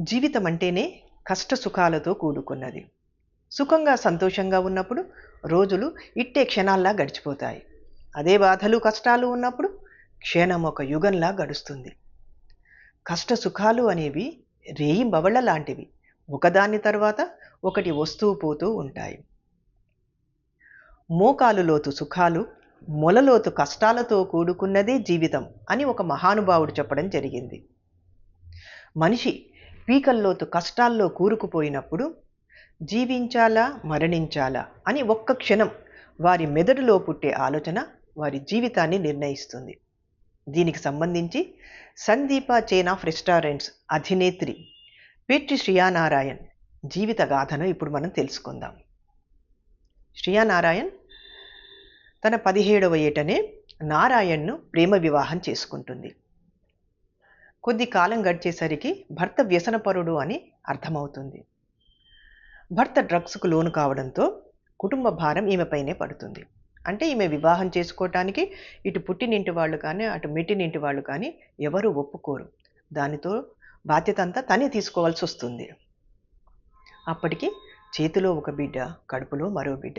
జీవితం అంటేనే కష్ట సుఖాలతో కూడుకున్నది. సుఖంగా సంతోషంగా ఉన్నప్పుడు రోజులు ఇట్టే క్షణాల్లా గడిచిపోతాయి. అదే బాధలు కష్టాలు ఉన్నప్పుడు క్షణం ఒక యుగంలా గడుస్తుంది. కష్ట సుఖాలు అనేవి రేయింబవళ్ళ లాంటివి. ఒకదాని తర్వాత ఒకటి వస్తూ పోతూ ఉంటాయి. మోకాలు లోతు సుఖాలు మొలలోతు కష్టాలతో కూడుకున్నదే జీవితం అని ఒక మహానుభావుడు చెప్పడం జరిగింది. మనిషి పీకల్లోతు కష్టాల్లో కూరుకుపోయినప్పుడు జీవించాలా మరణించాలా అని ఒక్క క్షణం వారి మెదడులో పుట్టే ఆలోచన వారి జీవితాన్ని నిర్ణయిస్తుంది. దీనికి సంబంధించి సందీప చైన్ ఆఫ్ రెస్టారెంట్స్ అధినేత్రి పెట్టి శ్రియానారాయణ్ జీవిత గాథను ఇప్పుడు మనం తెలుసుకుందాం. శ్రియానారాయణ్ తన పదిహేడవ ఏటనే నారాయణ్ను ప్రేమ వివాహం చేసుకుంటుంది. కొద్ది కాలం గడిచేసరికి భర్త వ్యసనపరుడు అని అర్థమవుతుంది. భర్త డ్రగ్స్కు లోను కావడంతో కుటుంబ భారం ఈమెపైనే పడుతుంది. అంటే ఈమె వివాహం చేసుకోవటానికి ఇటు పుట్టినింటి వాళ్ళు కానీ అటు మెట్టినింటి వాళ్ళు కానీ ఎవరు ఒప్పుకోరు. దానితో బాధ్యత అంతా తనే తీసుకోవాల్సి వస్తుంది. అప్పటికి చేతిలో ఒక బిడ్డ కడుపులో మరో బిడ్డ.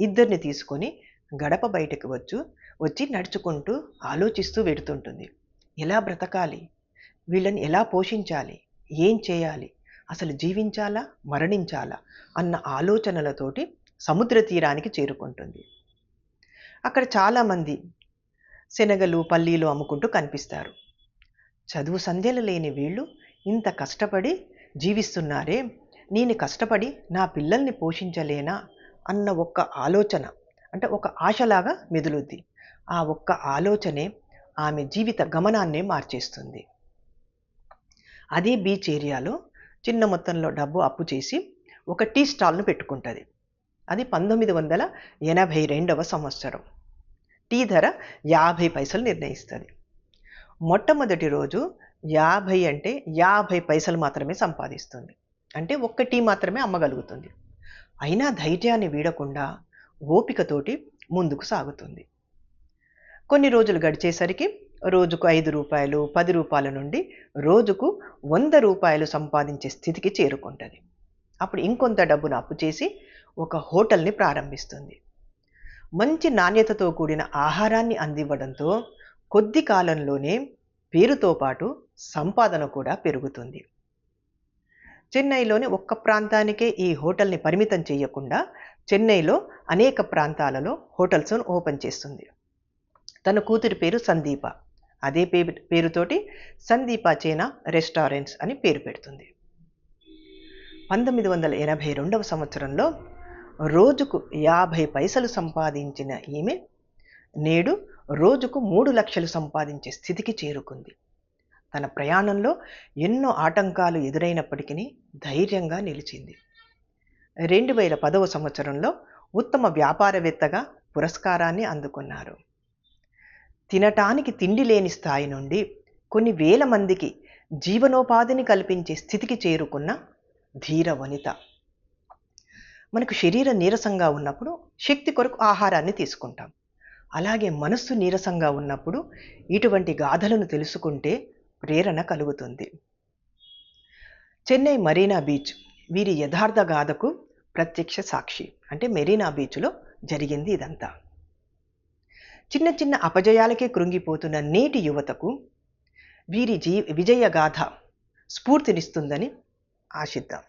ఇద్దరిని తీసుకొని గడప బయటకు వచ్చు వచ్చి నడుచుకుంటూ ఆలోచిస్తూ వెడుతుంటుంది. ఎలా బ్రతకాలి? వీళ్ళని ఎలా పోషించాలి? ఏం చేయాలి? అసలు జీవించాలా? మరణించాలా? అన్న ఆలోచనలతోటి సముద్ర తీరానికి చేరుకుంటుంది. అక్కడ చాలామంది శనగలు పల్లీలు అమ్ముకుంటూ కనిపిస్తారు. చదువు సంధ్యలు లేని వీళ్ళు ఇంత కష్టపడి జీవిస్తున్నారే నేను కష్టపడి నా పిల్లల్ని పోషించలేనా అన్న ఒక్క ఆలోచన అంటే ఒక ఆశలాగా మెదులుద్ది. ఆ ఒక్క ఆలోచనే ఆమె జీవిత గమనాన్నే మార్చేస్తుంది. అదే బీచ్ ఏరియాలో చిన్న మొత్తంలో డబ్బు అప్పు చేసి ఒక టీ స్టాల్ను పెట్టుకుంటుంది. అది పంతొమ్మిది వందల ఎనభై రెండవ సంవత్సరం. టీ ధర యాభై పైసలు నిర్ణయిస్తుంది. మొట్టమొదటి రోజు యాభై అంటే యాభై పైసలు మాత్రమే సంపాదిస్తుంది. అంటే ఒక్క టీ మాత్రమే అమ్మగలుగుతుంది. అయినా ధైర్యాన్ని వీడకుండా ఓపికతోటి ముందుకు సాగుతుంది. కొన్ని రోజులు గడిచేసరికి రోజుకు ఐదు రూపాయలు పది రూపాయల నుండి రోజుకు వంద రూపాయలు సంపాదించే స్థితికి చేరుకుంటుంది. అప్పుడు ఇంకొంత డబ్బును అప్పు చేసి ఒక హోటల్ని ప్రారంభిస్తుంది. మంచి నాణ్యతతో కూడిన ఆహారాన్ని అందివ్వడంతో కొద్ది కాలంలోనే పేరుతో పాటు సంపాదన కూడా పెరుగుతుంది. చెన్నైలోని ఒక్క ప్రాంతానికే ఈ హోటల్ని పరిమితం చేయకుండా చెన్నైలో అనేక ప్రాంతాలలో హోటల్స్ను ఓపెన్ చేస్తుంది. తన కూతురి పేరు సందీప. అదే పే పేరుతోటి సందీపాచేనా రెస్టారెంట్స్ అని పేరు పెడుతుంది. పంతొమ్మిది వందల ఎనభై రెండవ సంవత్సరంలో రోజుకు యాభై పైసలు సంపాదించిన ఈమె నేడు రోజుకు మూడు లక్షలు సంపాదించే స్థితికి చేరుకుంది. తన ప్రయాణంలో ఎన్నో ఆటంకాలు ఎదురైనప్పటికీ ధైర్యంగా నిలిచింది. రెండు వేల పదవ సంవత్సరంలో ఉత్తమ వ్యాపారవేత్తగా పురస్కారాన్ని అందుకున్నారు. తినటానికి తిండి లేని స్థాయి నుండి కొన్ని వేల మందికి జీవనోపాధిని కల్పించే స్థితికి చేరుకున్న ధీర వనిత. మనకు శరీరం నీరసంగా ఉన్నప్పుడు శక్తి కొరకు ఆహారాన్ని తీసుకుంటాం. అలాగే మనస్సు నీరసంగా ఉన్నప్పుడు ఇటువంటి గాథలను తెలుసుకుంటే ప్రేరణ కలుగుతుంది. చెన్నై మరీనా బీచ్ వీరి యథార్థ గాథకు ప్రత్యక్ష సాక్షి. అంటే మెరీనా బీచ్లో జరిగింది ఇదంతా. చిన్న చిన్న అపజయాలకే కృంగిపోతున్న నేటి యువతకు వీరి జీ విజయగాథ స్ఫూర్తినిస్తుందని ఆశిద్దాం.